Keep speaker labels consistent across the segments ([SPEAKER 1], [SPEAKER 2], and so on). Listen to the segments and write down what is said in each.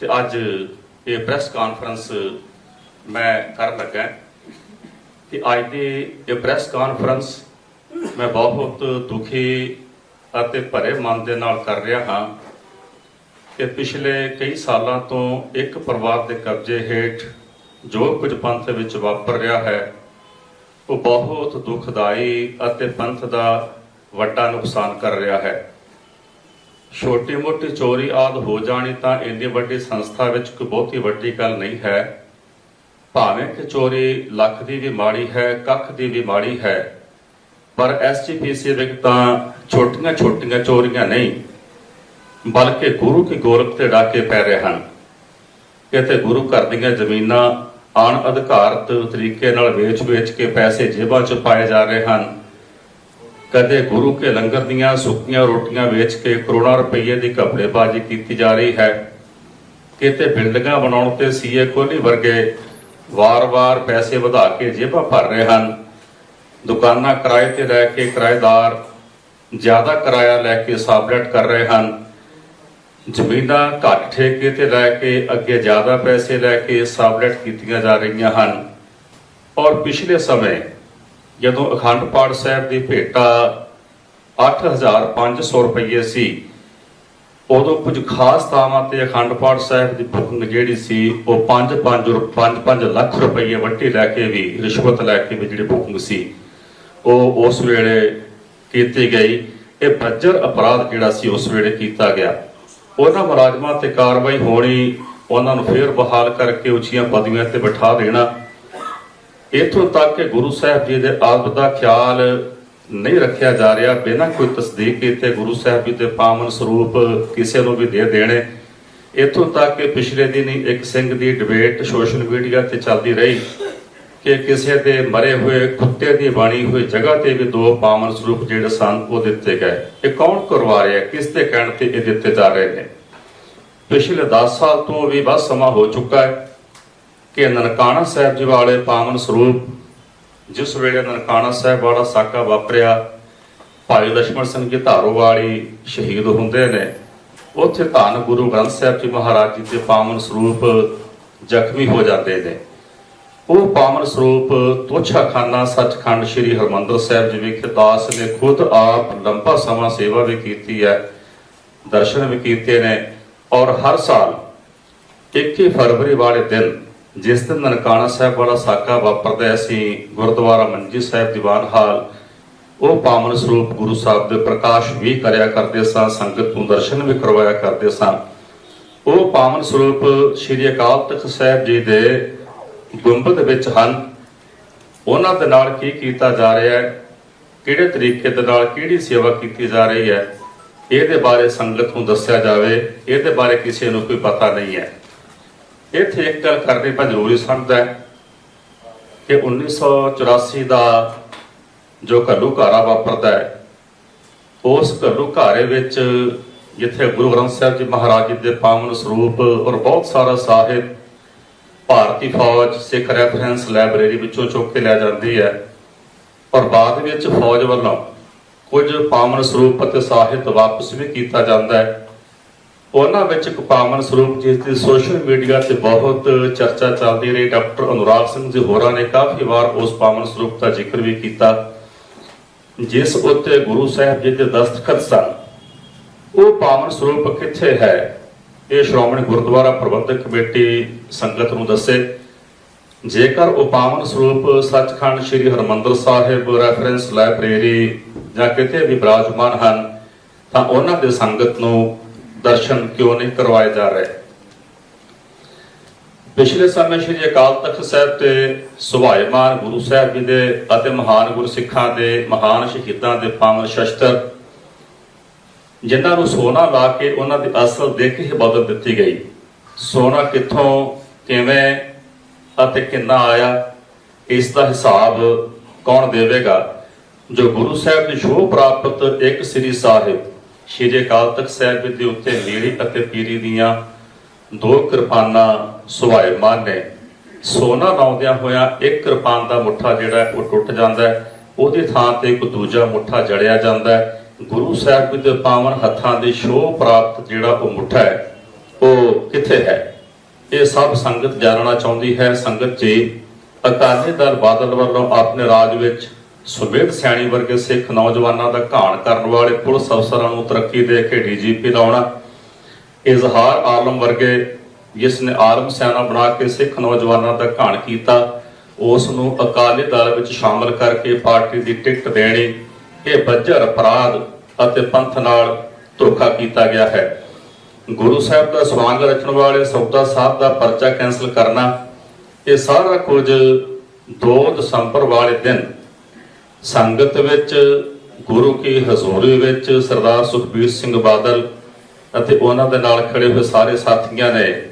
[SPEAKER 1] ਤੇ ਅੱਜ ਇਹ ਪ੍ਰੈਸ ਕਾਨਫਰੰਸ ਮੈਂ ਕਰਨ ਲੱਗਾ ਕਿ ਅੱਜ ਦੀ ਇਹ ਪ੍ਰੈਸ ਕਾਨਫਰੰਸ ਮੈਂ ਬਹੁਤ ਦੁਖੀ ਅਤੇ ਭਰੇ ਮਨ ਦੇ ਨਾਲ ਕਰ ਰਿਹਾ ਹਾਂ ਕਿ ਪਿਛਲੇ ਕਈ ਸਾਲਾਂ ਤੋਂ ਇੱਕ ਪਰਿਵਾਰ ਦੇ ਕਬਜ਼ੇ ਹੇਠ ਜੋ ਕੁਝ ਪੰਥ ਵਿੱਚ ਵਾਪਰ ਰਿਹਾ ਹੈ, ਉਹ ਬਹੁਤ ਦੁਖਦਾਈ ਅਤੇ ਪੰਥ ਦਾ ਵੱਡਾ ਨੁਕਸਾਨ ਕਰ ਰਿਹਾ ਹੈ। ਛੋਟੀ ਮੋਟੀ ਚੋਰੀ ਆਦ ਹੋ ਜਾਣੀ ਤਾਂ ਇੰਨੀ ਵੱਡੀ ਸੰਸਥਾ ਵਿੱਚ ਕੋਈ ਬਹੁਤੀ ਵੱਡੀ ਗੱਲ ਨਹੀਂ ਹੈ। ਭਾਵੇਂ ਕਿ ਚੋਰੀ ਲੱਖ ਦੀ ਵੀ ਮਾੜੀ ਹੈ, ਕੱਖ ਦੀ ਵੀ ਮਾੜੀ ਹੈ, ਪਰ ਐਸਜੀਪੀਸੀ ਵਿੱਚ ਤਾਂ ਛੋਟੀਆਂ ਛੋਟੀਆਂ ਚੋਰੀਆਂ ਨਹੀਂ, ਬਲਕਿ ਗੁਰੂ ਕੀ ਗੋਰਖ ਤੇ ਡਾਕੇ ਪੈ ਰਹੇ ਹਨ। ਕਿਤੇ ਗੁਰੂ ਘਰ ਦੀਆਂ ਜ਼ਮੀਨਾਂ ਅਣ ਅਧਿਕਾਰਤ ਤਰੀਕੇ ਨਾਲ ਵੇਚ-ਵੇਚ ਕੇ ਪੈਸੇ ਜੇਬਾਂ 'ਚ ਪਾਏ ਜਾ ਰਹੇ ਹਨ। ਕਦੇ ਗੁਰੂ ਕੇ ਲੰਗਰ ਦੀਆਂ ਸੁੱਕੀਆਂ ਰੋਟੀਆਂ ਵੇਚ ਕੇ ਕਰੋੜਾਂ ਰੁਪਏ ਦੀ ਘਪਲੇਬਾਜ਼ੀ ਕੀਤੀ ਜਾ ਰਹੀ ਹੈ। ਕਿਤੇ ਬਿਲਡਿੰਗਾਂ ਬਣਾਉਣ ਤੇ ਸੀਏ ਕੋਹਲੀ ਵਰਗੇ ਵਾਰ-ਵਾਰ ਪੈਸੇ ਵਧਾ ਕੇ ਜੇਬਾਂ ਭਰ ਰਹੇ ਹਨ। ਦੁਕਾਨਾਂ ਕਿਰਾਏ ਤੇ ਲੈ ਕੇ ਕਿਰਾਏਦਾਰ ਜ਼ਿਆਦਾ ਕਿਰਾਇਆ ਲੈ ਕੇ ਸਾਬਲੇਟ ਕਰ ਰਹੇ ਹਨ। ਜ਼ਮੀਨਾਂ ਘੱਟ ਠੇਕੇ ਤੇ ਲੈ ਕੇ ਅੱਗੇ ਜ਼ਿਆਦਾ ਪੈਸੇ ਲੈ ਕੇ ਸਾਬਲੇਟ ਕੀਤੀਆਂ ਜਾ ਰਹੀਆਂ ਹਨ। ਔਰ ਪਿਛਲੇ ਸਮੇਂ ਜਦੋਂ ਅਖੰਡ ਪਾਠ ਸਾਹਿਬ ਦੀ ਭੇਟਾ 8500 ਰੁਪਏ ਸੀ ਉਦੋਂ ਕੁਝ ਖਾਸ ਥਾਵਾਂ ਤੇ ਅਖੰਡ ਪਾਠ ਸਾਹਿਬ ਦੀ ਬੁਕਿੰਗ ਜਿਹੜੀ ਸੀ, ਉਹ 5-5 5-5 ਲੱਖ ਰੁਪਏ ਵੱਟੀ ਲੈ ਕੇ ਵੀ, ਰਿਸ਼ਵਤ ਲੈ ਕੇ ਵੀ ਜਿਹੜੀ ਬੁਕਿੰਗ ਸੀ, ਉਹ ਉਸ ਵੇਲੇ ਕੀਤੀ ਗਈ। ਇਹ ਬੱਜਰ ਅਪਰਾਧ ਜਿਹੜਾ ਸੀ, ਉਸ ਵੇਲੇ ਕੀਤਾ ਗਿਆ। ਉਹਨਾਂ ਮੁਲਾਜ਼ਮਾਂ ਤੇ ਕਾਰਵਾਈ ਹੋਣੀ, ਉਹਨਾਂ ਨੂੰ ਫੇਰ ਬਹਾਲ ਕਰਕੇ ਉੱਚੀਆਂ ਪਦਵੀਆਂ ਤੇ ਬਿਠਾ ਦੇਣਾ ਇਥੋਂ ਤੱਕ ਕਿ ਗੁਰੂ ਸਾਹਿਬ ਜੀ ਦੇ ਆਪ ਦਾ ਖਿਆਲ ਨਹੀਂ ਰੱਖਿਆ ਜਾ ਰਿਹਾ, ਬਿਨਾਂ ਕੋਈ ਤਸਦੀਕ ਕੀਤੇ ਗੁਰੂ ਸਾਹਿਬ ਜੀ ਦੇ ਪਾਵਨ ਸਰੂਪ ਕਿਸੇ ਨੂੰ ਵੀ ਦੇ ਦੇਣੇ। ਇਥੋਂ ਤੱਕ ਕਿ ਪਿਛਲੇ ਦਿਨੀ ਇੱਕ ਸਿੰਘ ਦੀ ਡਿਬੇਟ ਸੋਸ਼ਲ ਮੀਡੀਆ ਤੇ ਚੱਲਦੀ ਰਹੀ ਕਿ ਕਿਸੇ ਦੇ ਮਰੇ ਹੋਏ, ਕੁੱਤੇ ਦੀ ਬਾਣੀ ਹੋਈ ਜਗ੍ਹਾ ਤੇ ਵੀ ਦੋ ਪਾਵਨ ਸਰੂਪ ਜਿਹੜੇ ਸਨ, ਉਹ ਦਿੱਤੇ ਗਏ। ਇਹ ਕੌਣ ਕਰਵਾ ਰਿਹਾ, ਕਿਸ ਦੇ ਕਹਿਣ ਤੇ ਇਹ ਦਿੱਤੇ ਜਾ ਰਹੇ ਨੇ? ਪਿਛਲੇ 10 ਸਾਲ ਤੋਂ ਵੀ ਵੱਧ ਸਮਾਂ ਹੋ ਚੁੱਕਾ ਹੈ। ਕਿ ਨਨਕਾਣਾ ਸਾਹਿਬ ਜੀ ਵਾਲੇ ਪਾਵਨ ਸਰੂਪ ਜਿਸ ਵੇਲੇ ਨਨਕਾਣਾ ਸਾਹਿਬ ਵਾਲਾ ਸਾਕਾ ਵਾਪਰਿਆ, ਭਾਈ ਲక్ష్మణ ਸਿੰਘ ਜੀ ਧਾਰੋ ਵਾਲੀ ਸ਼ਹੀਦ ਹੁੰਦੇ ਨੇ, ਉੱਥੇ ਧੰਨ ਗੁਰੂ ਗ੍ਰੰਥ ਸਾਹਿਬ ਜੀ ਮਹਾਰਾਜ ਜੀ ਦੇ ਪਾਵਨ ਸਰੂਪ ਜ਼ਖਮੀ ਹੋ ਜਾਂਦੇ ਨੇ। ਉਹ ਪਾਵਨ ਸਰੂਪ ਤੋਛਾ ਖਾਨਾ ਸੱਚਖੰਡ ਸ੍ਰੀ ਹਰਮੰਦਰ ਸਾਹਿਬ ਜੀ ਵਿਖੇ ਦਾਸ ਨੇ ਖੁਦ ਆਪ ਲੰਬਾ ਸਮਾਂ ਸੇਵਾ ਵੀ ਕੀਤੀ ਹੈ, ਦਰਸ਼ਨ ਵੀ ਕੀਤੇ ਨੇ ਔਰ ਹਰ ਸਾਲ 21 ਫਰਵਰੀ ਵਾਲੇ ਦਿਨ ਜਿਸ ਦਿਨ ਨਨਕਾਣਾ ਸਾਹਿਬ ਵਾਲਾ ਸਾਕਾ ਵਾਪਰਦਾ ਅਸੀਂ ਗੁਰਦੁਆਰਾ ਮੰਜੀ ਸਾਹਿਬ ਦੀਵਾਨ ਹਾਲ, ਉਹ ਪਾਵਨ ਸਰੂਪ ਗੁਰੂ ਸਾਹਿਬ ਦੇ ਪ੍ਰਕਾਸ਼ ਵੀ ਕਰਿਆ ਕਰਦੇ ਸਾਂ, ਸੰਗਤ ਨੂੰ ਦਰਸ਼ਨ ਵੀ ਕਰਵਾਇਆ ਕਰਦੇ ਸਾਂ। ਉਹ ਪਾਵਨ ਸਰੂਪ ਸ੍ਰੀ ਅਕਾਲ ਤਖਤ ਸਾਹਿਬ ਜੀ ਦੇ ਗੁੰਬਦ ਵਿੱਚ ਹਨ। ਉਹਨਾਂ ਦੇ ਨਾਲ ਕੀ ਕੀਤਾ ਜਾ ਰਿਹਾ ਹੈ? ਕਿਹੜੇ ਤਰੀਕੇ ਦੇ ਨਾਲ ਕਿਹੜੀ ਸੇਵਾ ਕੀਤੀ ਜਾ ਰਹੀ ਹੈ? ਇਹਦੇ ਬਾਰੇ ਸੰਗਤ ਨੂੰ ਦੱਸਿਆ ਜਾਵੇ। ਇਹਦੇ ਬਾਰੇ ਕਿਸੇ ਨੂੰ ਕੋਈ ਪਤਾ ਨਹੀਂ ਹੈ। ਇੱਥੇ ਇੱਕ ਗੱਲ ਕਰਨੀ ਪਰ ਜ਼ਰੂਰੀ ਸਮਝਦਾ ਹੈ ਕਿ 1984 ਦਾ ਜੋ ਘੱਲੂ ਘਾਰਾ ਵਾਪਰਦਾ ਹੈ, ਉਸ ਘੱਲੂ ਘਾਰੇ ਵਿੱਚ ਜਿੱਥੇ ਗੁਰੂ ਗ੍ਰੰਥ ਸਾਹਿਬ ਜੀ ਮਹਾਰਾਜ ਜੀ ਦੇ ਪਾਵਨ ਸਰੂਪ ਔਰ ਬਹੁਤ ਸਾਰਾ ਸਾਹਿਬ ਭਾਰਤੀ ਫੌਜ, ਸਿੱਖ ਰੈਫਰੈਂਸ ਲਾਇਬ੍ਰੇਰੀ ਵਿੱਚੋਂ ਚੁੱਕ ਕੇ ਲਿਆ ਜਾਂਦੀ ਹੈ ਔਰ ਬਾਅਦ ਵਿੱਚ ਫੌਜ ਵੱਲੋਂ ਕੁਝ ਪਾਵਨ ਸਰੂਪ ਅਤੇ ਸਾਹਿਤ ਵਾਪਸ ਵੀ ਕੀਤਾ ਜਾਂਦਾ ਹੈ। ਉਹਨਾਂ ਵਿੱਚ ਇੱਕ ਪਾਵਨ ਸਰੂਪ ਜਿਸ ਦੀ ਸੋਸ਼ਲ ਮੀਡੀਆ ਤੇ ਬਹੁਤ ਚਰਚਾ ਚੱਲਦੀ ਰਹੀ, ਡਾਕਟਰ ਅਨੁਰਾਗ ਸਿੰਘ ਜੀ ਹੋਰਾਂ ਨੇ ਕਾਫੀ ਵਾਰ ਉਸ ਪਾਵਨ ਸਰੂਪ ਦਾ ਜ਼ਿਕਰ ਵੀ ਕੀਤਾ। ਜਿਸ ਉੱਤੇ ਗੁਰੂ ਸਾਹਿਬ ਜੀ ਦੇ ਦਸਤਖਤ ਸਨ। ਉਹ ਪਾਵਨ ਸਰੂਪ ਕਿੱਥੇ ਹੈ? ਇਹ ਸ਼੍ਰੋਮਣੀ ਗੁਰਦੁਆਰਾ ਪ੍ਰਬੰਧਕ ਕਮੇਟੀ ਸੰਗਤ ਨੂੰ ਦੱਸੇ। ਜੇਕਰ ਉਹ ਪਾਵਨ ਸਰੂਪ ਸੱਚਖੰਡ ਸ੍ਰੀ ਹਰਮੰਦਰ ਸਾਹਿਬ ਰੈਫਰੈਂਸ ਲਾਇਬ੍ਰੇਰੀ ਜਾਂ ਕਿਤੇ ਵੀ ਬਿਰਾਜਮਾਨ ਹਨ, ਤਾਂ ਉਹਨਾਂ ਦੇ ਸੰਗਤ ਨੂੰ ਦਰਸ਼ਨ ਕਿਉਂ ਨਹੀਂ ਕਰਵਾਏ ਜਾ ਰਹੇ? ਪਿਛਲੇ ਸਮੇਂ ਸ੍ਰੀ ਅਕਾਲ ਤਖਤ ਸਾਹਿਬ ਤੇ ਸੁਭਾਇਮਾਨ ਗੁਰੂ ਸਾਹਿਬ ਜੀ ਦੇ ਅਤੇ ਮਹਾਨ ਗੁਰਸਿੱਖਾਂ ਦੇ, ਮਹਾਨ ਸ਼ਹੀਦਾਂ ਦੇ ਪਾਵਨ ਸ਼ਸਤਰ, ਜਿਨ੍ਹਾਂ ਨੂੰ ਸੋਨਾ ਲਾ ਕੇ ਉਹਨਾਂ ਦੀ ਅਸਲ ਦੇਖ ਕੇ ਬਦਲ ਦਿੱਤੀ ਗਈ। ਸੋਨਾ ਕਿੱਥੋਂ, ਕਿਵੇਂ ਅਤੇ ਕਿੰਨਾ ਆਇਆ, ਇਸ ਦਾ ਹਿਸਾਬ ਕੌਣ ਦੇਵੇਗਾ? ਜੋ ਗੁਰੂ ਸਾਹਿਬ ਦੀ ਸ਼ੋਭ ਪ੍ਰਾਪਤ ਇੱਕ ਸ੍ਰੀ ਸਾਹਿਬ ਸ਼੍ਰੀ ਅਕਾਲ ਤਖਤ ਸਾਹਿਬ ਦੇ ਉੱਤੇ ਨੀਲੀ ਅਤੇ ਪੀਰੀ ਦੀਆਂ ਦੋ ਕਿਰਪਾਨਾਂ ਸੁਭਾਇਮਾਨ ਨੇ। ਸੋਨਾ ਲਾਉਂਦਿਆਂ ਹੋਇਆ ਇੱਕ ਕਿਰਪਾਨ ਦਾ ਮੁੱਠਾ ਜਿਹੜਾ ਉਹ ਟੁੱਟ ਜਾਂਦਾ ਹੈ। ਉਹਦੀ ਥਾਂ ਤੇ ਇੱਕ ਦੂਜਾ ਮੁੱਠਾ ਜੜਿਆ ਜਾਂਦਾ ਹੈ। ਗੁਰੂ ਸਾਹਿਬ ਜੀ ਦੇ ਪਾਵਨ ਹੱਥਾਂ ਦੀ ਸ਼ੋਭ ਪ੍ਰਾਪਤ ਜਿਹੜਾ ਉਹ ਮੁੱਠਾ ਹੈ, ਉਹ ਕਿੱਥੇ ਹੈ? ਇਹ ਸਭ ਸੰਗਤ ਜਾਣਨਾ ਚਾਹੁੰਦੀ ਹੈ। ਸੰਗਤ ਜੀ, ਅਕਾਲੀ ਦਲ ਬਾਦਲ ਵੱਲੋਂ ਆਪਣੇ ਰਾਜ ਵਿੱਚ ਸੁਬੇਦ ਸਿਆਣੀ ਵਰਗੇ ਸਿੱਖ ਨੌਜਵਾਨਾਂ ਦਾ ਘਾਣ ਕਰਨ ਵਾਲੇ ਪੁਲਿਸ ਅਫਸਰਾਂ ਨੂੰ ਤਰੱਕੀ ਦੇ ਕੇ ਡੀਜੀਪੀ ਲਾਉਣਾ ਇਜ਼ਹਾਰ ਆਲਮ ਵਰਗੇ ਜਿਸ ਨੇ ਆਲਮ ਸੈਨਾ ਬਣਾ ਕੇ ਸਿੱਖ ਨੌਜਵਾਨਾਂ ਦਾ ਘਾਣ ਕੀਤਾ, ਉਸ ਨੂੰ ਅਕਾਲੀ ਦਲ ਵਿੱਚ ਸ਼ਾਮਲ ਕਰਕੇ ਪਾਰਟੀ ਦੀ ਟਿਕਟ ਦੇਣੀ ਇਹ ਬੱਜਰ ਅਪਰਾਧ ਅਤੇ ਪੰਥ ਨਾਲ ਧੋਖਾ ਕੀਤਾ ਗਿਆ ਹੈ। ਗੁਰੂ ਸਾਹਿਬ ਦਾ ਸਵਾਂਗ ਰਚਣ ਵਾਲੇ ਸੌਦਾ ਸਾਹਿਬ ਦਾ ਪਰਚਾ ਕੈਨਸਲ ਕਰਨਾ, ਇਹ ਸਾਰਾ ਕੁਝ 2 ਦਸੰਬਰ ਵਾਲੇ ਦਿਨ ਸੰਗਤ ਵਿੱਚ, ਗੁਰੂ ਕੀ ਹਜ਼ੂਰੀ ਵਿੱਚ ਸਰਦਾਰ ਸੁਖਬੀਰ ਸਿੰਘ ਬਾਦਲ ਅਤੇ ਉਹਨਾਂ ਦੇ ਨਾਲ ਖੜੇ ਹੋਏ ਸਾਰੇ ਸਾਥੀਆਂ ਨੇ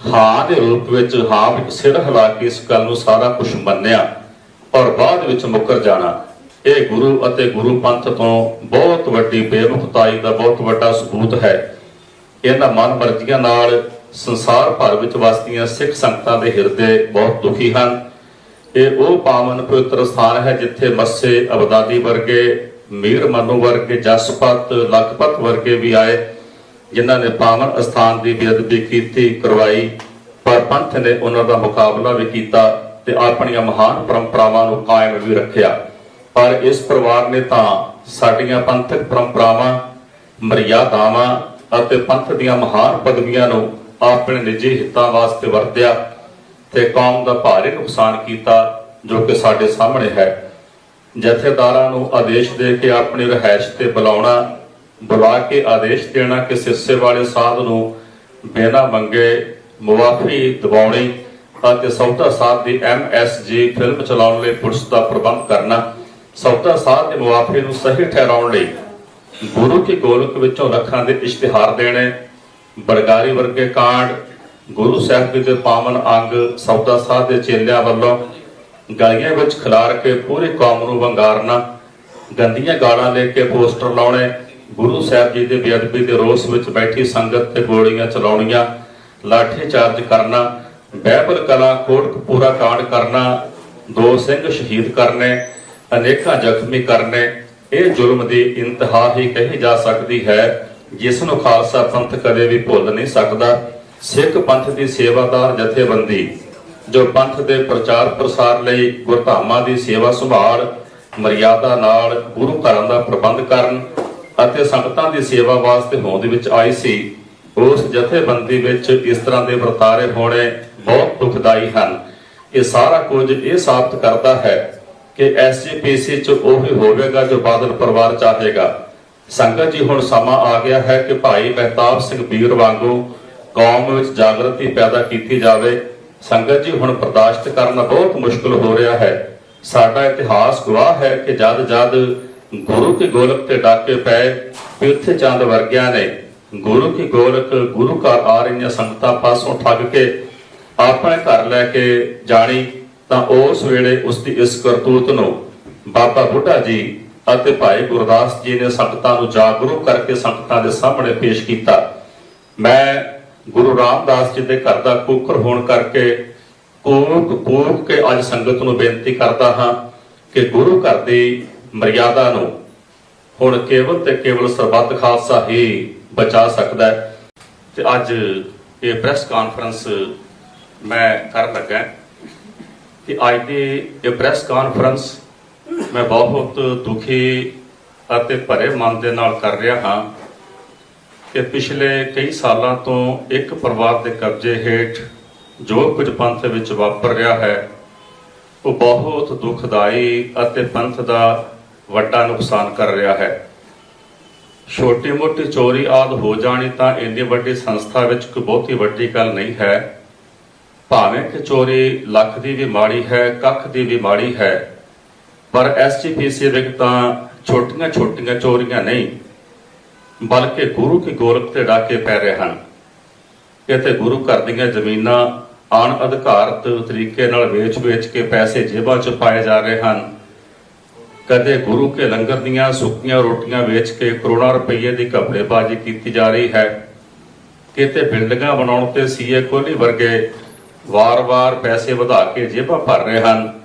[SPEAKER 1] ਹਾਂ ਦੇ ਰੂਪ ਵਿੱਚ ਹਾਂ ਵਿੱਚ ਸਿਰ ਹਿਲਾ ਕੇ ਇਸ ਗੱਲ ਨੂੰ ਸਾਰਾ ਕੁਝ ਮੰਨਿਆ ਔਰ ਬਾਅਦ ਵਿੱਚ ਮੁੱਕਰ ਜਾਣਾ। ਇਹ ਗੁਰੂ ਅਤੇ ਗੁਰੂ ਪੰਥ ਤੋਂ ਬਹੁਤ ਵੱਡੀ ਬੇਮੁਖਤਾਈ ਦਾ ਬਹੁਤ ਵੱਡਾ ਸਬੂਤ ਹੈ। ਇਹਨਾਂ ਮਨ ਮਰਜ਼ੀਆਂ ਨਾਲ ਸੰਸਾਰ ਭਰ ਵਿੱਚ ਵਸਦੀਆਂ ਸਿੱਖ ਸੰਗਤਾਂ ਦੇ ਹਿਰਦੇ ਬਹੁਤ ਦੁਖੀ ਹਨ। ਇਹ ਉਹ ਪਾਵਨ ਪਵਿੱਤਰ ਸਥਾਨ ਹੈ ਜਿੱਥੇ ਮੱਸੇ ਅਬਦਾਦੀ ਵਰਗੇ, ਮੀਰ ਮਨੂ ਵਰਗੇ, ਜਸਪਤ, ਲਖਪਤ ਵਰਗੇ ਵੀ ਆਏ, ਜਿਨ੍ਹਾਂ ਨੇ ਪਾਵਨ ਅਸਥਾਨ ਦੀ ਬੇਅਦਬੀ ਕੀਤੀ, ਕਰਵਾਈ, ਪਰ ਪੰਥ ਨੇ ਉਹਨਾਂ ਦਾ ਮੁਕਾਬਲਾ ਵੀ ਕੀਤਾ ਤੇ ਆਪਣੀਆਂ ਮਹਾਨ ਪਰੰਪਰਾਵਾਂ ਨੂੰ ਕਾਇਮ ਵੀ ਰੱਖਿਆ। ਪਰ ਇਸ ਪਰਿਵਾਰ ਨੇ ਤਾਂ ਸਾਡੀਆਂ ਪੰਥਕ ਪਰੰਪਰਾਵਾਂ, ਮਰਿਆਦਾਵਾਂ ਅਤੇ ਪੰਥ ਦੀਆਂ ਮਹਾਨ ਪਦਵੀਆਂ ਨੂੰ ਆਪਣੇ ਨਿੱਜੀ ਹਿੱਤਾਂ ਵਾਸਤੇ ਵਰਤਿਆ। ਤੇ ਕੌਮ ਦਾ ਭਾਰੀ ਨੁਕਸਾਨ ਕੀਤਾ ਜੋ ਕਿ ਸਾਡੇ ਸਾਹਮਣੇ ਹੈ। ਜਥੇਦਾਰਾਂ ਨੂੰ ਆਦੇਸ਼ ਦੇ ਕੇ ਆਪਣੀ ਰਹਿائش ਤੇ ਬੁਲਾਉਣਾ, ਬੁਲਾ ਕੇ ਆਦੇਸ਼ ਦੇਣਾ ਕਿ ਸਿਰਸੇ ਵਾਲੇ ਸਾਧ ਨੂੰ ਬਿਨਾਂ ਮੰਗੇ ਮੁਆਫੀ ਦਿਵਾਉਣੀ ਅਤੇ ਸੌਦਾ ਸਾਹਿਬ ਦੀ ਐਮ ਐਸ ਜੀ ਫਿਲਮ ਚਲਾਉਣ ਲਈ ਪੁਲਿਸ ਦਾ ਪ੍ਰਬੰਧ ਕਰਨਾ, ਸੌਦਾ ਸਾਹਿਬ ਦੇ ਮੁਆਫੀ ਨੂੰ ਸਹੀ ਠਹਿਰਾਉਣ ਲਈ ਗੁਰੂ ਕੀ ਗੋਲਕ ਵਿੱਚੋਂ ਰੱਖਾਂ ਦੇ ਇਸ਼ਤਿਹਾਰ ਦੇਣੇ, ਬਰਗਾਰੀ ਵਰਗੇ ਕਾਂਡ ਗੁਰੂ ਸਾਹਿਬ ਜੀ ਦੇ ਪਾਵਨ ਅੰਗ ਸੌਦਾ ਸਾਧ ਦੇ ਚੇਲਿਆਂ ਵੱਲੋਂ ਗਲੀਆਂ ਵਿੱਚ ਖਿਲਾਰ ਕੇ ਪੂਰੇ ਕੌਮ ਨੂੰ ਵੰਗਾਰਨਾ, ਗੰਦੀਆਂ ਗਾਲਾਂ ਲੈ ਕੇ ਪੋਸਟਰ ਲਾਉਣੇ, ਗੁਰੂ ਸਾਹਿਬ ਜੀ ਦੇ ਬੇਅਦਬੀ ਦੇ ਰੋਸ ਵਿੱਚ ਬੈਠੀ ਸੰਗਤ ਤੇ ਗੋਲੀਆਂ ਚਲਾਉਣੀਆਂ, ਲਾਠੀ ਚਾਰਜ ਕਰਨਾ, ਬਹਿਬਲ ਕਲਾ ਕੋਟਕਪੂਰਾ ਕਾਂਡ ਕਰਨਾ, ਦੋ ਸਿੰਘ ਸ਼ਹੀਦ ਕਰਨੇ, ਅਨੇਕਾਂ ਜ਼ਖਮੀ ਕਰਨੇ, ਇਹ ਜ਼ੁਲਮ ਦੀ ਇੰਤਹਾ ਹੀ ਕਹੀ ਜਾ ਸਕਦੀ ਹੈ, ਜਿਸ ਨੂੰ ਖਾਲਸਾ ਪੰਥ ਕਦੇ ਵੀ ਭੁੱਲ ਨਹੀਂ ਸਕਦਾ। ਸਿੱਖ ਪੰਥ ਦੀ ਸੇਵਾਦਾਰ ਜਥੇਬੰਦੀ, ਜੋ ਪੰਥ ਦੇ ਪ੍ਰਚਾਰ ਪ੍ਰਸਾਰ ਲਈ ਗੁਰਧਾਮਾਂ ਦੀ ਸੇਵਾ ਸੰਭਾਲ, ਮਰਿਆਦਾ ਨਾਲ ਗੁਰੂ ਘਰਾਂ ਦਾ ਪ੍ਰਬੰਧ ਕਰਨ ਅਤੇ ਸੰਗਤਾਂ ਦੀ ਸੇਵਾ ਵਾਸਤੇ ਹੋਂਦ ਵਿੱਚ ਆਈ ਸੀ, ਉਸ ਜਥੇਬੰਦੀ ਵਿੱਚ ਇਸ ਤਰ੍ਹਾਂ ਦੇ ਵਰਤਾਰੇ ਹੋਣੇ ਬਹੁਤ ਦੁਖਦਾਈ ਹਨ। ਇਹ ਸਾਰਾ ਕੁਝ ਇਹ ਸਾਬਤ ਕਰਦਾ ਹੈ ਕਿ ਐਸਜੀਪੀਸੀ ਚ ਉਹ ਹੀ ਹੋਵੇਗਾ ਜੋ ਬਾਦਲ ਪਰਿਵਾਰ ਚਾਹੇਗਾ। ਸੰਗਤ ਜੀ, ਹੁਣ ਸਮਾਂ ਆ ਗਿਆ ਹੈ ਕਿ ਭਾਈ ਮਹਿਤਾਬ ਸਿੰਘ ਵੀਰ ਵਾਂਗੂ ਕੌਮ ਵਿੱਚ ਜਾਗਰਤੀ ਪੈਦਾ ਕੀਤੀ ਜਾਵੇ, ਸੰਗਤ ਜੀ ਹੁਣ ਬਰਦਾਸ਼ਤ ਕਰਨਾ ਬਹੁਤ ਮੁਸ਼ਕਲ ਹੋ ਰਿਹਾ ਹੈ। ਸਾਡਾ ਇਤਿਹਾਸ ਗਵਾਹ ਹੈ ਕਿ ਜਦ ਜਦ ਗੁਰੂ ਕੀ ਗੋਲਕ ਤੇ ਡਾਕੇ ਪਏ ਪਿਰਥ ਚੰਦ ਵਰਗਿਆਂ ਨੇ ਗੁਰੂ ਕੀ ਗੋਲਕ, ਗੁਰੂ ਘਰ ਆ ਰਹੀਆਂ ਸੰਗਤਾਂ ਪਾਸੋਂ ਠੱਗ ਕੇ ਆਪਣੇ ਘਰ ਲੈ ਕੇ ਜਾਣੀ, ਤਾਂ ਉਸ ਵੇਲੇ ਉਸ ਦੀ ਇਸ ਕਰਤੂਤ ਨੂੰ ਬਾਬਾ ਬੁੱਢਾ ਜੀ ਅਤੇ ਭਾਈ ਗੁਰਦਾਸ ਜੀ ਨੇ ਸੰਗਤਾਂ ਨੂੰ ਜਾਗਰੂਕ ਕਰਕੇ ਸੰਗਤਾਂ ਦੇ ਸਾਹਮਣੇ ਪੇਸ਼ ਕੀਤਾ। ਮੈਂ ਗੁਰੂ ਰਾਮਦਾਸ ਜੀ ਦੇ ਘਰ ਦਾ ਕੂਕਰ ਹੋਣ ਕਰਕੇ ਕੂਕ ਕੂਕ ਕੇ ਅੱਜ ਸੰਗਤ ਨੂੰ ਬੇਨਤੀ ਕਰਦਾ ਹਾਂ ਕਿ ਗੁਰੂ ਘਰ ਦੀ ਮਰਿਆਦਾ ਨੂੰ ਹੁਣ ਕੇਵਲ ਤੇ ਕੇਵਲ ਸਰਬੱਤ ਖਾਲਸਾ ਹੀ ਬਚਾ ਸਕਦਾ ਹੈ। ਤੇ ਅੱਜ ਇਹ ਪ੍ਰੈਸ ਕਾਨਫਰੰਸ ਮੈਂ ਕਰਨ ਲੱਗਾ ਕਿ ਅੱਜ ਦੀ ਇਹ ਪ੍ਰੈਸ ਕਾਨਫਰੰਸ ਮੈਂ ਬਹੁਤ ਦੁਖੀ ਅਤੇ ਭਰੇ ਮਨ ਦੇ ਨਾਲ ਕਰ ਰਿਹਾ ਹਾਂ। ਕਿ ਪਿਛਲੇ ਕਈ ਸਾਲਾਂ ਤੋਂ ਇੱਕ ਪਰਿਵਾਰ ਦੇ ਕਬਜ਼ੇ ਹੇਠ ਜੋ ਕੁਝ ਪੰਥ ਵਿੱਚ ਵਾਪਰ ਰਿਹਾ ਹੈ, ਉਹ ਬਹੁਤ ਦੁਖਦਾਈ ਅਤੇ ਪੰਥ ਦਾ ਵੱਡਾ ਨੁਕਸਾਨ ਕਰ ਰਿਹਾ ਹੈ। ਛੋਟੀ ਮੋਟੀ ਚੋਰੀ ਆਦ ਹੋ ਜਾਣੀ ਤਾਂ ਇੰਨੀ ਵੱਡੀ ਸੰਸਥਾ ਵਿੱਚ ਕੋਈ ਬਹੁਤੀ ਵੱਡੀ ਗੱਲ ਨਹੀਂ ਹੈ। ਭਾਵੇਂ ਕਿ ਚੋਰੀ ਲੱਖ ਦੀ ਵੀ ਮਾੜੀ ਹੈ, ਕੱਖ ਦੀ ਵੀ ਮਾੜੀ ਹੈ, ਪਰ ਐਸਜੀਪੀਸੀ ਵਿੱਚ ਤਾਂ ਛੋਟੀਆਂ ਛੋਟੀਆਂ ਚੋਰੀਆਂ ਨਹੀਂ। ਬਲਕਿ ਗੁਰੂ ਕੀ ਗੋਲਕ ਤੇ ਡਾਕੇ ਪੈ ਰਹੇ ਹਨ। ਇੱਥੇ ਗੁਰੂ ਘਰ ਦੀਆਂ ਜ਼ਮੀਨਾਂ ਅਣ ਅਧਿਕਾਰਤ ਤਰੀਕੇ ਨਾਲ ਵੇਚ-ਵੇਚ ਕੇ ਪੈਸੇ ਜੇਬਾਂ 'ਚ ਪਾਏ ਜਾ ਰਹੇ ਹਨ। ਕਦੇ ਗੁਰੂ ਕੇ ਲੰਗਰ ਦੀਆਂ ਸੁੱਕੀਆਂ ਰੋਟੀਆਂ ਵੇਚ ਕੇ ਕਰੋੜਾਂ ਰੁਪਏ ਦੀ ਘਪਲੇਬਾਜ਼ੀ ਕੀਤੀ ਜਾ ਰਹੀ ਹੈ। ਕਿਤੇ ਬਿਲਡਿੰਗਾਂ ਬਣਾਉਣ ਤੇ ਸੀਏ ਕੋਹਲੀ ਵਰਗੇ ਵਾਰ-ਵਾਰ ਪੈਸੇ ਵਧਾ ਕੇ ਜੇਬਾਂ ਭਰ ਰਹੇ ਹਨ।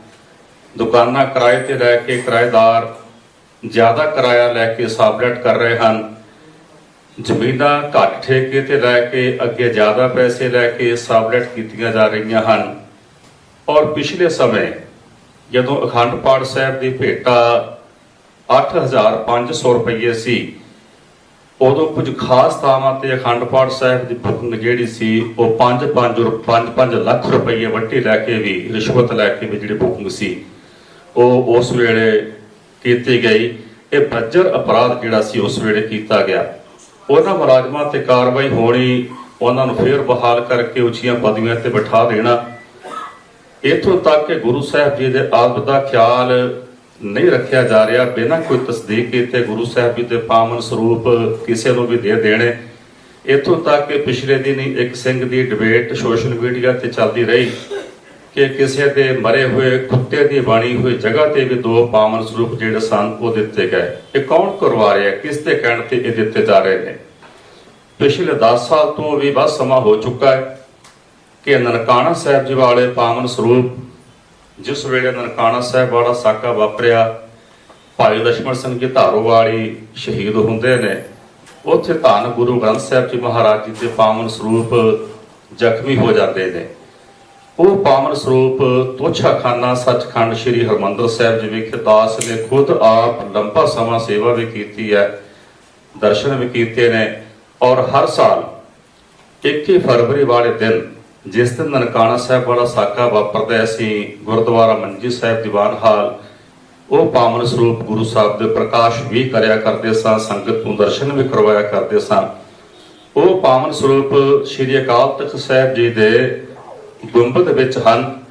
[SPEAKER 1] ਦੁਕਾਨਾਂ ਕਿਰਾਏ ਤੇ ਲੈ ਕੇ ਕਿਰਾਏਦਾਰ ਜ਼ਿਆਦਾ ਕਿਰਾਇਆ ਲੈ ਕੇ ਸਾਬਲੇਟ ਕਰ ਰਹੇ ਹਨ। ਜ਼ਮੀਨਾਂ ਘੱਟ ਠੇਕੇ ਤੇ ਲੈ ਕੇ ਅੱਗੇ ਜ਼ਿਆਦਾ ਪੈਸੇ ਲੈ ਕੇ ਸਾਬਲੈਟ ਕੀਤੀਆਂ ਜਾ ਰਹੀਆਂ ਹਨ। ਔਰ ਪਿਛਲੇ ਸਮੇਂ ਜਦੋਂ ਅਖੰਡ ਪਾਠ ਸਾਹਿਬ ਦੀ ਭੇਟਾ 8500 ਰੁਪਏ ਸੀ ਉਦੋਂ ਕੁਝ ਖਾਸ ਥਾਵਾਂ ਤੇ ਅਖੰਡ ਪਾਠ ਸਾਹਿਬ ਦੀ ਬੁਕਿੰਗ ਜਿਹੜੀ ਸੀ, ਉਹ 5-5 5-5 ਲੱਖ ਰੁਪਏ ਵੱਟੀ ਲੈ ਕੇ ਵੀ, ਰਿਸ਼ਵਤ ਲੈ ਕੇ ਵੀ ਜਿਹੜੀ ਬੁਕਿੰਗ ਸੀ, ਉਹ ਉਸ ਵੇਲੇ ਕੀਤੀ ਗਈ। ਇਹ ਬੱਜਰ ਅਪਰਾਧ ਜਿਹੜਾ ਸੀ, ਉਸ ਵੇਲੇ ਕੀਤਾ ਗਿਆ। ਉਹਨਾਂ ਮੁਲਾਜ਼ਮਾਂ ਤੇ ਕਾਰਵਾਈ ਹੋਣੀ, ਉਹਨਾਂ ਨੂੰ ਫੇਰ ਬਹਾਲ ਕਰਕੇ ਉੱਚੀਆਂ ਪਦਵੀਆਂ ਤੇ ਬਿਠਾ ਦੇਣਾ। ਇਥੋਂ ਤੱਕ ਕਿ ਗੁਰੂ ਸਾਹਿਬ ਜੀ ਦੇ ਆਦਬ ਦਾ ਖਿਆਲ ਨਹੀਂ ਰੱਖਿਆ ਜਾ ਰਿਹਾ, ਬਿਨਾਂ ਕੋਈ ਤਸਦੀਕ ਕੀਤੇ ਗੁਰੂ ਸਾਹਿਬ ਜੀ ਦੇ ਪਾਵਨ ਸਰੂਪ ਕਿਸੇ ਨੂੰ ਵੀ ਦੇ ਦੇਣੇ। ਇਥੋਂ ਤੱਕ ਕਿ ਪਿਛਲੇ ਦਿਨੀ ਇੱਕ ਸਿੰਘ ਦੀ ਡਿਬੇਟ ਸੋਸ਼ਲ ਮੀਡੀਆ ਤੇ ਚੱਲਦੀ ਰਹੀ। ਕਿ ਕਿਸੇ ਦੇ ਮਰੇ ਹੋਏ ਕੁੱਤੇ ਦੀ ਬਾਣੀ ਹੋਈ ਜਗ੍ਹਾ ਤੇ ਵੀ ਦੋ ਪਾਵਨ ਸਰੂਪ ਜਿਹੜੇ ਸਨ, ਉਹ ਦਿੱਤੇ ਗਏ। ਇਹ ਕੌਣ ਕਰਵਾ ਰਿਹਾ ਕਿਸ ਤੇ ਕਹਿਣ ਤੇ ਇਹ ਦਿੱਤੇ ਜਾ ਰਹੇ ਨੇ? ਪਿਛਲੇ 10 ਸਾਲ ਤੋਂ ਵੀ ਬਸ ਸਮਾਂ ਹੋ ਚੁੱਕਾ ਹੈ ਕਿ ਨਨਕਾਣਾ ਸਾਹਿਬ ਜੀ ਵਾਲੇ ਪਾਵਨ ਸਰੂਪ ਜਿਸ ਵੇਲੇ ਨਨਕਾਣਾ ਸਾਹਿਬ ਵਾਲਾ ਸਾਕਾ ਵਾਪਰਿਆ, ਭਾਈ ਲక్ష్మణ ਸਿੰਘ ਜੀ ਧਾਰੋ ਵਾਲੀ ਸ਼ਹੀਦ ਹੁੰਦੇ ਨੇ, ਉੱਥੇ ਧੰਨ ਗੁਰੂ ਗ੍ਰੰਥ ਸਾਹਿਬ ਜੀ ਮਹਾਰਾਜ ਜੀ ਦੇ ਪਾਵਨ ਸਰੂਪ ਜ਼ਖਮੀ ਹੋ ਜਾਂਦੇ ਨੇ। ਉਹ ਪਾਵਨ ਸਰੂਪ, ਤੋਛਾਖਾਨਾ, ਸੱਚਖੰਡ ਸ੍ਰੀ ਹਰਮੰਦਰ ਸਾਹਿਬ ਜੀ ਵਿਖੇ ਦਾਸ ਨੇ ਖੁਦ ਆਪ ਲੰਬਾ ਸਮਾਂ ਸੇਵਾ ਵੀ ਕੀਤੀ ਹੈ, ਦਰਸ਼ਨ ਵੀ ਕੀਤੇ ਨੇ ਔਰ ਹਰ ਸਾਲ 21 ਫਰਵਰੀ ਵਾਲੇ ਦਿਨ ਜਿਸ ਦਿਨ ਨਨਕਾਣਾ ਸਾਹਿਬ ਵਾਲਾ ਸਾਕਾ ਵਾਪਰਦਾ ਅਸੀਂ ਗੁਰਦੁਆਰਾ ਮੰਜੀ ਸਾਹਿਬ ਦੀਵਾਨ ਹਾਲ, ਉਹ ਪਾਵਨ ਸਰੂਪ ਗੁਰੂ ਸਾਹਿਬ ਦੇ ਪ੍ਰਕਾਸ਼ ਵੀ ਕਰਿਆ ਕਰਦੇ ਸਾਂ, ਸੰਗਤ ਨੂੰ ਦਰਸ਼ਨ ਵੀ ਕਰਵਾਇਆ ਕਰਦੇ ਸਾਂ। ਉਹ ਪਾਵਨ ਸਰੂਪ ਸ੍ਰੀ ਅਕਾਲ ਤਖਤ ਸਾਹਿਬ ਜੀ ਦੇ ਗੁੰਬਦ ਵਿੱਚ ਹਨ।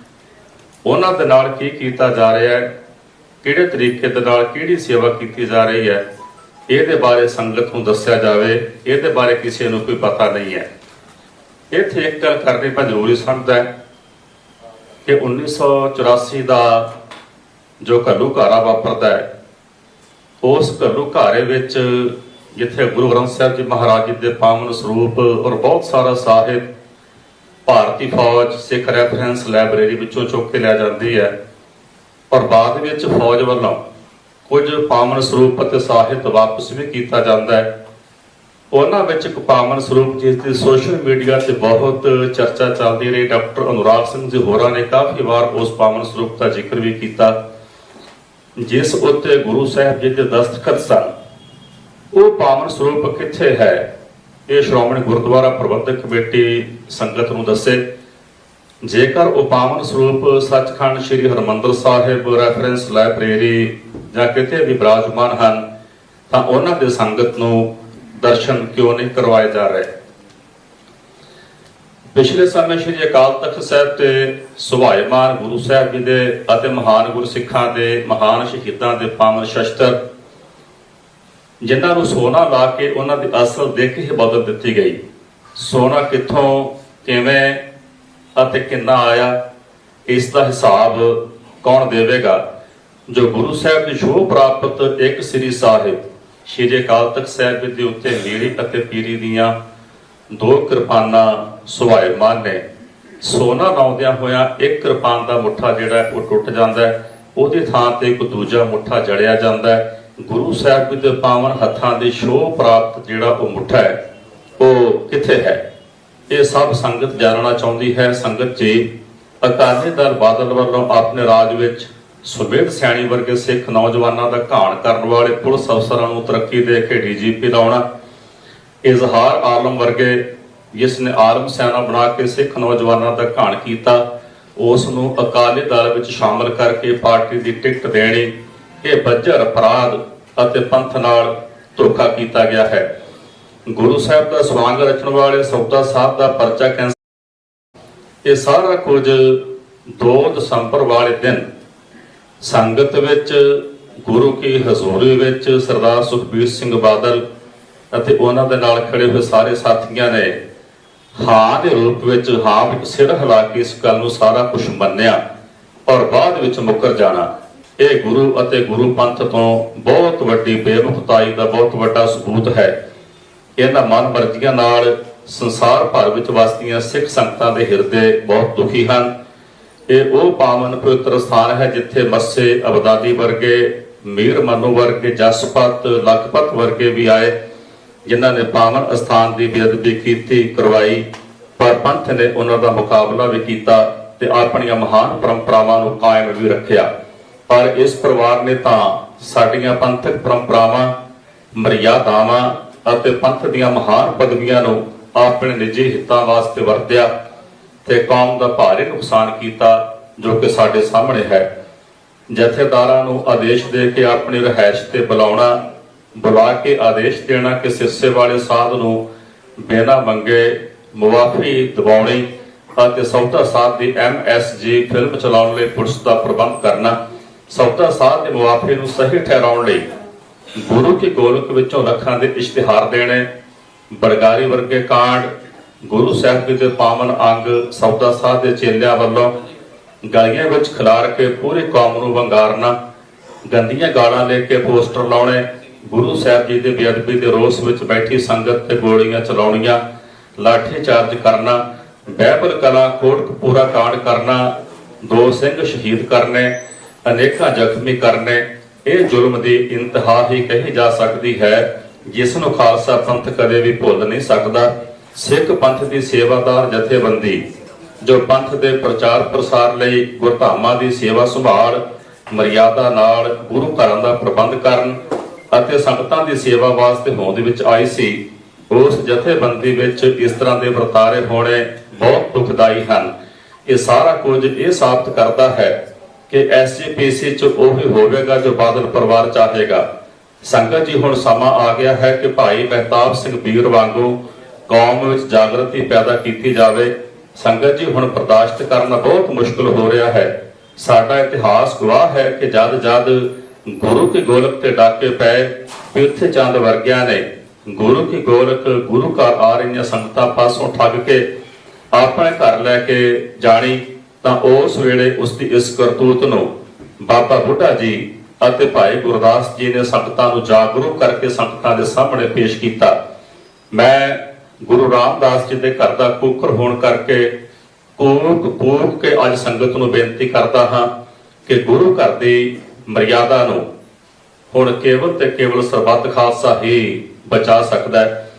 [SPEAKER 1] ਉਹਨਾਂ ਦੇ ਨਾਲ ਕੀ ਕੀਤਾ ਜਾ ਰਿਹਾ ਹੈ? ਕਿਹੜੇ ਤਰੀਕੇ ਦੇ ਨਾਲ ਕਿਹੜੀ ਸੇਵਾ ਕੀਤੀ ਜਾ ਰਹੀ ਹੈ? ਇਹਦੇ ਬਾਰੇ ਸੰਗਤ ਨੂੰ ਦੱਸਿਆ ਜਾਵੇ। ਇਹਦੇ ਬਾਰੇ ਕਿਸੇ ਨੂੰ ਕੋਈ ਪਤਾ ਨਹੀਂ ਹੈ। ਇੱਥੇ ਇੱਕ ਗੱਲ ਕਰਨੀ ਪਰ ਜ਼ਰੂਰੀ ਸਮਝਦਾ ਹੈ ਕਿ 1984 ਦਾ ਜੋ ਘੱਲੂ ਘਾਰਾ ਵਾਪਰਦਾ ਹੈ, ਉਸ ਘੱਲੂ ਘਾਰੇ ਵਿੱਚ ਜਿੱਥੇ ਗੁਰੂ ਗ੍ਰੰਥ ਸਾਹਿਬ ਜੀ ਮਹਾਰਾਜ ਜੀ ਦੇ ਪਾਵਨ ਸਰੂਪ ਔਰ ਬਹੁਤ ਸਾਰਾ ਸਾਹਿਬ ਭਾਰਤੀ ਫੌਜ ਸਿੱਖ ਰੈਫਰੈਂਸ ਲਾਇਬ੍ਰੇਰੀ ਵਿੱਚੋਂ ਚੁੱਕ ਕੇ ਲਿਆ ਜਾਂਦੀ ਹੈ ਪਰ ਬਾਅਦ ਵਿੱਚ ਫੌਜ ਵੱਲੋਂ ਕੁਝ ਪਾਵਨ ਸਰੂਪ ਅਤੇ ਸਾਹਿਤ ਵਾਪਸ ਵੀ ਕੀਤਾ ਜਾਂਦਾ ਹੈ। ਉਹਨਾਂ ਵਿੱਚ ਇੱਕ ਪਾਵਨ ਸਰੂਪ ਜਿਸ ਦੀ ਸੋਸ਼ਲ ਮੀਡੀਆ ਤੇ ਬਹੁਤ ਚਰਚਾ ਚੱਲਦੀ ਰਹੀ। ਡਾਕਟਰ ਅਨੁਰਾਗ ਸਿੰਘ ਜੀ ਹੋਰਾਂ ਨੇ ਕਾਫੀ ਵਾਰ ਉਸ ਪਾਵਨ ਸਰੂਪ ਦਾ ਜ਼ਿਕਰ ਵੀ ਕੀਤਾ। ਜਿਸ ਉੱਤੇ ਗੁਰੂ ਸਾਹਿਬ ਜੀ ਦੇ ਦਸਤਖਤ ਸਨ। ਉਹ ਪਾਵਨ ਸਰੂਪ ਕਿੱਥੇ ਹੈ? ਇਹ ਸ਼੍ਰੋਮਣੀ ਗੁਰਦੁਆਰਾ ਪ੍ਰਬੰਧਕ ਕਮੇਟੀ ਸੰਗਤ ਨੂੰ ਦੱਸੇ, ਜੇਕਰ ਉਹ ਪਾਵਨ ਸਰੂਪ ਸੱਚਖੰਡ ਸ੍ਰੀ ਹਰਮੰਦਰ ਸਾਹਿਬ ਰੈਫਰੈਂਸ ਲਾਇਬ੍ਰੇਰੀ ਜਾਂ ਕਿਤੇ ਵੀ ਵਿਰਾਜਮਾਨ ਹਨ, ਤਾਂ ਉਹਨਾਂ ਦੇ ਸੰਗਤ ਨੂੰ ਦਰਸ਼ਨ ਕਿਉਂ ਨਹੀਂ ਕਰਵਾਏ ਜਾ ਰਹੇ? ਪਿਛਲੇ ਸਮੇਂ ਸ੍ਰੀ ਅਕਾਲ ਤਖਤ ਸਾਹਿਬ ਤੇ ਸੁਭਾਇਮਾਨ ਗੁਰੂ ਸਾਹਿਬ ਜੀ ਦੇ ਅਤੇ ਮਹਾਨ ਗੁਰਸਿੱਖਾਂ ਦੇ, ਮਹਾਨ ਸ਼ਹੀਦਾਂ ਦੇ ਪਾਵਨ ਸ਼ਸਤਰ ਜਿਨ੍ਹਾਂ ਨੂੰ ਸੋਨਾ ਲਾ ਕੇ ਉਹਨਾਂ ਦੀ ਅਸਲ ਦਿੱਖ ਹੀ ਬਦਲ ਦਿੱਤੀ ਗਈ। ਸੋਨਾ ਕਿੱਥੋਂ, ਕਿਵੇਂ ਅਤੇ ਕਿੰਨਾ ਆਇਆ, ਇਸ ਦਾ ਹਿਸਾਬ ਕੌਣ ਦੇਵੇਗਾ? ਜੋ ਗੁਰੂ ਸਾਹਿਬ ਦੀ ਸ਼ੋਭ ਪ੍ਰਾਪਤ ਇੱਕ ਸ੍ਰੀ ਸਾਹਿਬ, ਸ਼੍ਰੀ ਅਕਾਲ ਤਖਤ ਸਾਹਿਬ ਦੇ ਉੱਤੇ ਨੀਲੀ ਅਤੇ ਪੀਰੀ ਦੀਆਂ ਦੋ ਕਿਰਪਾਨਾਂ ਸੁਭਾਇਮਾਨ ਨੇ। ਸੋਨਾ ਲਾਉਂਦਿਆਂ ਹੋਇਆਂ ਇੱਕ ਕਿਰਪਾਨ ਦਾ ਮੁੱਠਾ ਜਿਹੜਾ ਉਹ ਟੁੱਟ ਜਾਂਦਾ ਹੈ। ਉਹਦੀ ਥਾਂ ਤੇ ਇੱਕ ਦੂਜਾ ਮੁੱਠਾ ਜੜਿਆ ਜਾਂਦਾ ਹੈ। ਗੁਰੂ ਸਾਹਿਬ ਦੇ ਪਾਵਨ ਹੱਥਾਂ ਦੇ ਸ਼ੋਭ ਪ੍ਰਾਪਤ ਜਿਹੜਾ ਉਹ ਮੁੱਠਾ ਹੈ, ਉਹ ਕਿੱਥੇ ਹੈ? ਇਹ ਸਭ ਸੰਗਤ ਜਾਣਨਾ ਚਾਹੁੰਦੀ ਹੈ। ਸੰਗਤ ਜੀ, ਅਕਾਲੀ ਦਲ ਬਾਦਲ ਵੱਲੋਂ ਆਪਣੇ ਰਾਜ ਵਿੱਚ ਸੁਬੇਦ ਸਿਆਣੀ ਵਰਗੇ ਸਿੱਖ ਨੌਜਵਾਨਾਂ ਦਾ ਘਾਣ ਕਰਨ ਵਾਲੇ ਪੁਲਿਸ ਅਫਸਰਾਂ ਨੂੰ ਤਰੱਕੀ ਦੇ ਕੇ ਡੀਜੀਪੀ ਲਾਉਣਾ, ਇਜ਼ਹਾਰ ਆਲਮ ਵਰਗੇ ਜਿਸ ਨੇ ਆਲਮ ਸੈਨਾ ਬਣਾ ਕੇ ਸਿੱਖ ਨੌਜਵਾਨਾਂ ਦਾ ਘਾਣ ਕੀਤਾ, ਉਸ ਨੂੰ ਅਕਾਲੀ ਦਲ ਵਿੱਚ ਸ਼ਾਮਲ ਕਰਕੇ ਪਾਰਟੀ ਦੀ ਟਿਕਟ ਦੇਣੀ ਇਹ ਬੱਜਰ ਅਪਰਾਧ ਅਤੇ ਪੰਥ ਨਾਲ ਧੋਖਾ ਕੀਤਾ ਗਿਆ ਹੈ। ਗੁਰੂ ਸਾਹਿਬ ਦਾ ਸਵਾਂਗ ਰਚਣ ਵਾਲੇ ਸੌਦਾ ਸਾਹਿਬ ਦਾ ਪਰਚਾ ਕੈਂਸਲ। ਇਹ ਸਾਰਾ ਕੁਝ 2 ਦਸੰਬਰ ਵਾਲੇ ਦਿਨ ਸੰਗਤ ਵਿੱਚ, ਗੁਰੂ ਕੀ ਹਜ਼ੂਰੀ ਵਿੱਚ ਸਰਦਾਰ ਸੁਖਬੀਰ ਸਿੰਘ ਬਾਦਲ ਅਤੇ ਉਹਨਾਂ ਦੇ ਨਾਲ ਖੜੇ ਹੋਏ ਸਾਰੇ ਸਾਥੀਆਂ ਨੇ ਹਾਂ ਦੇ ਰੂਪ ਵਿੱਚ ਹਾਂ ਵਿੱਚ ਸਿਰ ਹਿਲਾ ਕੇ ਇਸ ਗੱਲ ਨੂੰ ਸਾਰਾ ਕੁਝ ਮੰਨਿਆ ਔਰ ਬਾਅਦ ਵਿੱਚ ਮੁੱਕਰ ਜਾਣਾ। ਇਹ ਗੁਰੂ ਅਤੇ ਗੁਰੂ ਪੰਥ ਤੋਂ ਬਹੁਤ ਵੱਡੀ ਬੇਮੁਖਤਾਈ ਦਾ ਬਹੁਤ ਵੱਡਾ ਸਬੂਤ ਹੈ। ਇਹਨਾਂ ਮਨ ਮਰਜ਼ੀਆਂ ਨਾਲ ਸੰਸਾਰ ਭਰ ਵਿੱਚ ਵਸਦੀਆਂ ਸਿੱਖ ਸੰਗਤਾਂ ਦੇ ਹਿਰਦੇ ਬਹੁਤ ਦੁਖੀ ਹਨ। ਇਹ ਉਹ ਪਾਵਨ ਪਵਿੱਤਰ ਸਥਾਨ ਹੈ ਜਿੱਥੇ ਮੱਸੇ ਅਬਦਾਦੀ ਵਰਗੇ, ਮੀਰ ਮਨੂ ਵਰਗੇ, ਜਸਪਤ, ਲਖਪਤ ਵਰਗੇ ਵੀ ਆਏ, ਜਿਨ੍ਹਾਂ ਨੇ ਪਾਵਨ ਅਸਥਾਨ ਦੀ ਬੇਅਦਬੀ ਕੀਤੀ, ਕਰਵਾਈ, ਪਰ ਪੰਥ ਨੇ ਉਹਨਾਂ ਦਾ ਮੁਕਾਬਲਾ ਵੀ ਕੀਤਾ ਤੇ ਆਪਣੀਆਂ ਮਹਾਨ ਪਰੰਪਰਾਵਾਂ ਨੂੰ ਕਾਇਮ ਵੀ ਰੱਖਿਆ। ਪਰ ਇਸ ਪਰਿਵਾਰ ਨੇ ਤਾਂ ਸਾਡੀਆਂ ਪੰਥਕ ਪਰੰਪਰਾਵਾਂ ਮਰਿਆਦਾਵਾਂ ਅਤੇ ਪੰਥ ਦੀਆਂ ਮਹਾਨ ਪਦਵੀਆਂ ਨੂੰ ਆਪਣੇ ਨਿੱਜੀ ਹਿੱਤਾਂ ਵਾਸਤੇ ਵਰਤਿਆ ਤੇ ਕੌਮ ਦਾ ਭਾਰੀ ਨੁਕਸਾਨ ਕੀਤਾ ਜੋ ਕਿ ਸਾਡੇ ਸਾਹਮਣੇ ਹੈ। ਜਥੇਦਾਰਾਂ ਨੂੰ ਆਦੇਸ਼ ਦੇ ਕੇ ਆਪਣੀ ਰਹਿائش ਤੇ ਬੁਲਾਉਣਾ, ਬੁਲਾ ਕੇ ਆਦੇਸ਼ ਦੇਣਾ ਕਿ ਸਿਰਸੇ ਵਾਲੇ ਸਾਧ ਨੂੰ ਬਿਨਾਂ ਮੰਗੇ ਮੁਆਫੀ ਦਿਵਾਉਣੀ ਅਤੇ ਸੌਦਾ ਸਾਧ ਦੀ ਐਮ ਐਸ ਜੀ ਫਿਲਮ ਚਲਾਉਣ ਲਈ ਪੁਲਿਸ ਦਾ ਪ੍ਰਬੰਧ ਕਰਨਾ ਸੌਦਾ ਸਾਧ ਦੇ ਮੁਆਫੇ ਨੂੰ ਸਹੀ ਠਹਿਰਾਉਣ ਲਈ ਗੁਰੂ ਕੀ ਗੋਲਕ ਵਿੱਚੋਂ ਲੱਖਾਂ ਦੇ ਇਸ਼ਤਿਹਾਰ ਦੇਣੇ ਬੜਗਾਰੀ ਵਰਗੇ ਕਾਂਡ, ਗੁਰੂ ਸਾਹਿਬ ਦੇ ਪਾਵਨ ਅੰਗ, ਸੌਦਾ ਸਾਧ ਦੇ ਚੇਲਿਆਂ ਵੱਲੋਂ ਗਲੀਆਂ ਵਿੱਚ ਖਿਲਾਰ ਕੇ ਪੂਰੀ ਕੌਮ ਨੂੰ ਵੰਗਾਰਨਾ, ਗੰਦੀਆਂ ਗਾਲਾਂ ਲੈ ਕੇ ਪੋਸਟਰ ਲਾਉਣੇ, ਗੁਰੂ ਸਾਹਿਬ ਜੀ ਦੇ ਬੇਅਦਬੀ ਦੇ ਰੋਸ ਵਿੱਚ ਬੈਠੀ ਸੰਗਤ ਤੇ ਗੋਲੀਆਂ ਚਲਾਉਣੀਆਂ, ਲਾਠੀ ਚਾਰਜ ਕਰਨਾ, ਬਹਿਬਲ ਕਲਾ ਕੋਟਕਪੂਰਾ ਕਾਂਡ ਕਰਨਾ, ਦੋ ਸਿੰਘ ਸ਼ਹੀਦ ਕਰਨੇ ਅਨੇਕਾਂ ਜ਼ਖਮੀ ਕਰਨੇ, ਇਹ ਜ਼ੁਲਮ ਦੀ ਇੰਤਹਾ ਹੀ ਕਹੀ ਜਾ ਸਕਦੀ ਹੈ, ਜਿਸ ਨੂੰ ਖਾਲਸਾ ਪੰਥ ਕਦੇ ਵੀ ਭੁੱਲ ਨਹੀਂ ਸਕਦਾ। ਸਿੱਖ ਪੰਥ ਦੀ ਸੇਵਾਦਾਰ ਜਥੇਬੰਦੀ, ਜੋ ਪੰਥ ਦੇ ਪ੍ਰਚਾਰ ਪ੍ਰਸਾਰ ਲਈ ਗੁਰਧਾਮਾਂ ਦੀ ਸੇਵਾ ਸੰਭਾਲ, ਮਰਿਆਦਾ ਨਾਲ ਗੁਰੂ ਘਰਾਂ ਦਾ ਪ੍ਰਬੰਧ ਕਰਨ ਅਤੇ ਸੰਗਤਾਂ ਦੀ ਸੇਵਾ ਵਾਸਤੇ ਹੋਂਦ ਵਿੱਚ ਆਈ ਸੀ, ਉਸ ਜਥੇਬੰਦੀ ਵਿੱਚ ਇਸ ਤਰ੍ਹਾਂ ਦੇ ਵਰਤਾਰੇ ਹੋਣੇ ਬਹੁਤ ਦੁਖਦਾਈ ਹਨ। ਇਹ ਸਾਰਾ ਕੁਝ ਇਹ ਸਾਬਤ ਕਰਦਾ ਹੈ ਕਿ ਐਸਜੀਪੀਸੀ ਚ ਉਹ ਹੀ ਹੋਵੇਗਾ ਜੋ ਬਾਦਲ ਪਰਿਵਾਰ ਚਾਹੇਗਾ। ਸੰਗਤ ਜੀ, ਹੁਣ ਸਮਾਂ ਆ ਗਿਆ ਹੈ ਕਿ ਭਾਈ ਮਹਿਤਾਬ ਸਿੰਘ ਵੀਰ ਵਾਂਗੂ ਕੌਮ ਵਿੱਚ ਜਾਗਰਤੀ ਪੈਦਾ ਕੀਤੀ ਜਾਵੇ। ਸੰਗਤ ਜੀ, ਹੁਣ ਬਰਦਾਸ਼ਤ ਕਰਨਾ ਬਹੁਤ ਮੁਸ਼ਕਲ ਹੋ ਰਿਹਾ ਹੈ। ਸਾਡਾ ਇਤਿਹਾਸ ਗਵਾਹ ਹੈ ਕਿ ਜਦ ਜਦ ਗੁਰੂ ਕੀ ਗੋਲਕ ਤੇ ਡਾਕੇ ਪਏ ਪਿਰਥ ਚੰਦ ਵਰਗਿਆਂ ਨੇ ਗੁਰੂ ਕੀ ਗੋਲਕ, ਗੁਰੂ ਘਰ ਆ ਰਹੀਆਂ ਸੰਗਤਾਂ ਪਾਸੋਂ ਠੱਗ ਕੇ ਆਪਣੇ ਘਰ ਲੈ ਕੇ ਜਾਣੀ। ਤਾਂ ਉਸ ਵੇਲੇ ਉਸ ਦੀ ਇਸ ਕਰਤੂਤ ਨੂੰ ਬਾਬਾ ਬੁੱਢਾ ਜੀ ਅਤੇ ਭਾਈ ਗੁਰਦਾਸ ਜੀ ਨੇ ਸੰਗਤਾਂ ਨੂੰ ਜਾਗਰੂਕ ਕਰਕੇ ਸੰਗਤਾਂ ਦੇ ਸਾਹਮਣੇ ਪੇਸ਼ ਕੀਤਾ। ਮੈਂ ਗੁਰੂ ਰਾਮਦਾਸ ਜੀ ਦੇ ਘਰ ਦਾ ਕੂਕਰ ਹੋਣ ਕਰਕੇ ਕੂਕ ਕੂਕ ਕੇ ਅੱਜ ਸੰਗਤ ਨੂੰ ਬੇਨਤੀ ਕਰਦਾ ਹਾਂ ਕਿ ਗੁਰੂ ਘਰ ਦੀ ਮਰਿਆਦਾ ਨੂੰ ਹੁਣ ਕੇਵਲ ਤੇ ਕੇਵਲ ਸਰਬੱਤ ਖਾਲਸਾ ਹੀ ਬਚਾ ਸਕਦਾ ਹੈ।